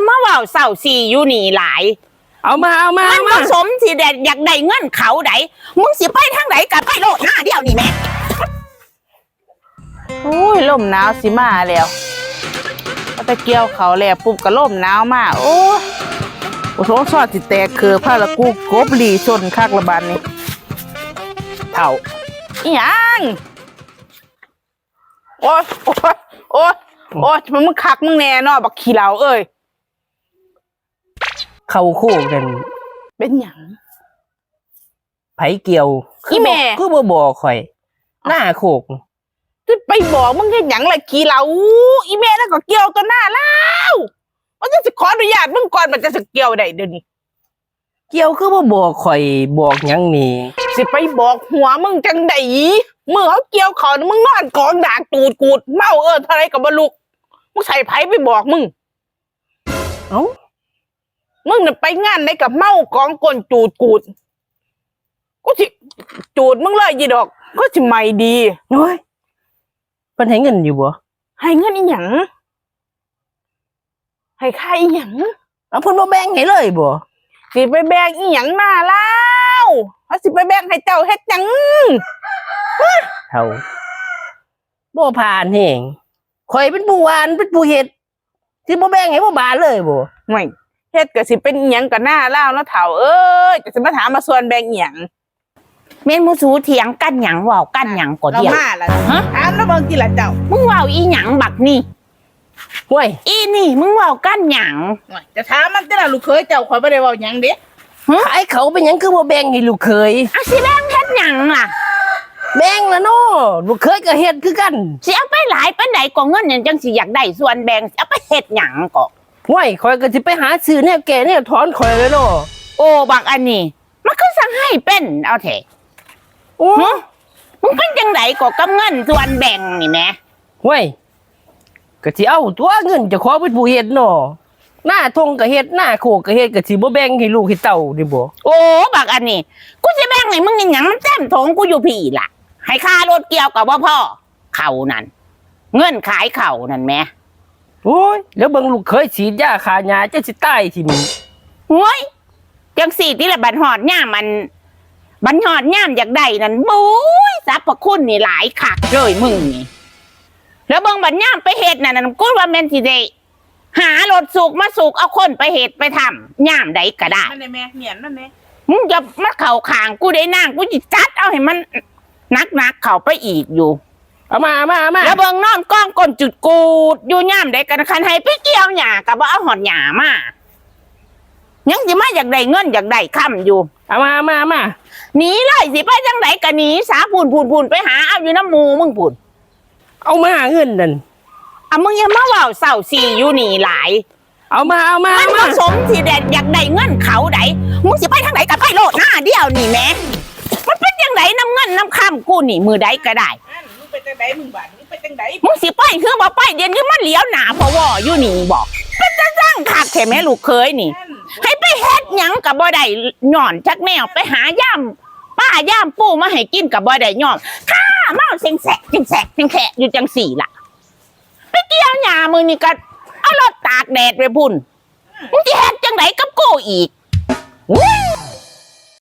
อย่ามาเว้าเศร้าสีอยู่นี่หลาย เอามาเอามามัเอานมาผสมสิแดดอยากได้เงินเขาไดมึงสิไปทางไหนกับไปโลดหน้าเดียวนี่แม่โอ้ยลมหนาวสิมาแล้วก็ไปเกี่ยวเขาแล้วปุ๊บก็ลมหนาวมาโอ้ยโอ้โหซอดสิแตกคือผ้าละกูกบหลีชนคักละบานนี่เท่าอีหยังโอ้ยโอ้ยโอ้ยโอ้ยมันมึงคักมึงแน่เนอบักขี้เหลาเอ้ย เข้าคู่กัน เป็นหยัง ไผเกี่ยวอีแม่คือบ่บอกข่อย หน้าโคกจะไปบอกมึงเห็นหยังละขี้เหลาอีแม่แล้วก็เกี่ยวตัวหน้าแล้วมันจะสิขออนุญาตมึงก่อนมันจะสเกี่ยวได้เดี๋ยวนี้เกี่ยวคือบ่บอกข่อยบอกหยังนี่สิไปบอกหัวมึงจังไดมือเขาเกี่ยวเขาน่ะมึงนอนกองดากตูดกูดเมาเออเท่าไรกับบลุกมึงใส่ไผไปบอกมึง เอ้า มึงน่ะไปงานในกับเมากองกลนจูดกูดกูสิจูดมึงเลยยีดอกก็สิไม่ดีโอ้ยเพิ่นให้เงินอยู่บ่ให้เงินอีหยังให้ค่าอีหยังเอาเพิ่นบ่แบ่งให้เลยบ่สิไปแบ่งอีหยังหน้าเล่าเขาสิไปแบ่งให้เจ้าเฮ็ดหยังเท่าบ่ผ่านแฮงข่อยเป็นผู้หวานเป็นผู้เฮ็ดสิบ่แบ่งให้บ่บาทเลยบ่ไม่ เฮ็ดก็สิเป็นอีหยังกับหน้าเล่าเนาะเฒ่าเอ้ยจะสิมาถามมาส่วนแบ่งอีหยังเม่นมูสูเถียงกันหยังเว้ากันหยังก็เราเดียว มาล่ะฮะ ถามแล้วเบิ่งทีละเจ้ามึงเว้าอีหยังบักนี่ห้วยอีนี่มึงเว้ากันหยังจะถามมันจะล่ะลูกเคยเจ้าข่อยบ่ได้เว้าหยังเด้ขายเขาเป็นหยังคือบ่แบ่งให้ลูกเคยอาสิแบ่งเฮ็ดหยังล่ะแบ่งละเนาะลูกเคยก็เฮ็ดคือกันสิเอาไปหลายปานใดก็เงินนั่นจังสิอยากได้ส่วนแบ่งสิเอาไปเฮ็ดหยังก็ ห้วยข่อยก็สิไปหาซื้อแนวแก่แนวถอนข่อยเลยเนาะโอ้บักอันนี้มันคือสั่งให้เป็นเอาเถอะโอ้หึมึงเป็นจังไดก็กับเงินส่วนแบ่งนี่แหมห้วยก็สิเอาตัวเงินเจะขอเป็นผู้เฮ็ดเนาะหน้าทงก็เฮ็ดหน้าโคกก็เฮ็ดก็สิบ่แบ่งให้ลูกให้เต้านี่บ่โอ้บักอันนี้กูสิแบ่งให้มึงอีหยังมันเต็มถงกูอยู่พี่ล่ะ ให้ค่ารถเกี่ยวกับว่าพ่อเขานั่นเงินขายเขานั่นแหม โอ้ยแล้วเบิ่งลูกเคยฉีดยาฆ่าหญ้าจะสิตายที่นี่โว้ยจังสี่ที่ละบันหอดย่ามมัน บันหอดย่ามอยากได้นั่นบุ้ยสรรพคุณนี่หลายคักเลยมึงนี่แล้วเบิ่งบันย่ามไปเฮ็ดนั่นนะกูว่าแม่นสิได้หารถสุกมาสุกเอาคนไปเฮ็ดไปทำย่ามใดก็ได้มันได้แม่เนียนมันแม่มึงจะมาเข่าขางกูได้นั่งกูจะจัดเอาให้มันนักนักๆเข่าไปอีกอยู่ เอามาเอามาเอามาแล้วเบิ่งนอนกล้องก้นจุดกูดอยู่ย่ามใดกันคันให้ไปเกี่ยวหญ้ากับว่าเอาหอดหญ้ามายังสิมาอยากได้เงินอยากได้ค่ำอยู่เอามาเอามาเอามาหนีเลยสิไปจังไดกันหนีสาพูนพูนพูนไปหาเอาอยู่น้ำหมูมึงพูนเอามาเงินนั่นอะมึงอยังมาเว่าเศร้าสีอยู่นี่หลาย เอามาเอามามัเอานผมาสมสิแดดอยากได้เงินเขาไดมึงสิไปทางไหนกับไปโลดหน้าเดียวนี่แหม่มันเป็นจังไดน้ำเงินน้ำข้ามกูนี่มือใดก็ได้อันมึงไป จังไดมึงบาดมึงไปจังไดมึงสิไปคือบ่ไปเดี๋ยวนี้มันเหลียวหนาเพราะว่าอยู่นี่บอกเป็นจังจังคักแท้แม่ลูกเคยนี่อันให้ไปเฮ็ดหยังกับบ่ได้หย่อนจักแนวไปหาย่ำป้าย่ำปูมาให้กินกับบ่ได้ย่อมข้าเมาเซ็งแสกเซ็งแสกเซ็งแขะอยู่จังสี่ล่ะไปเกี่ยวหญ้ามือนี่ก็เอารถตากแดดไปพุ่นมึงสิเฮ็ดจังไดกับกูอีกอุ้ย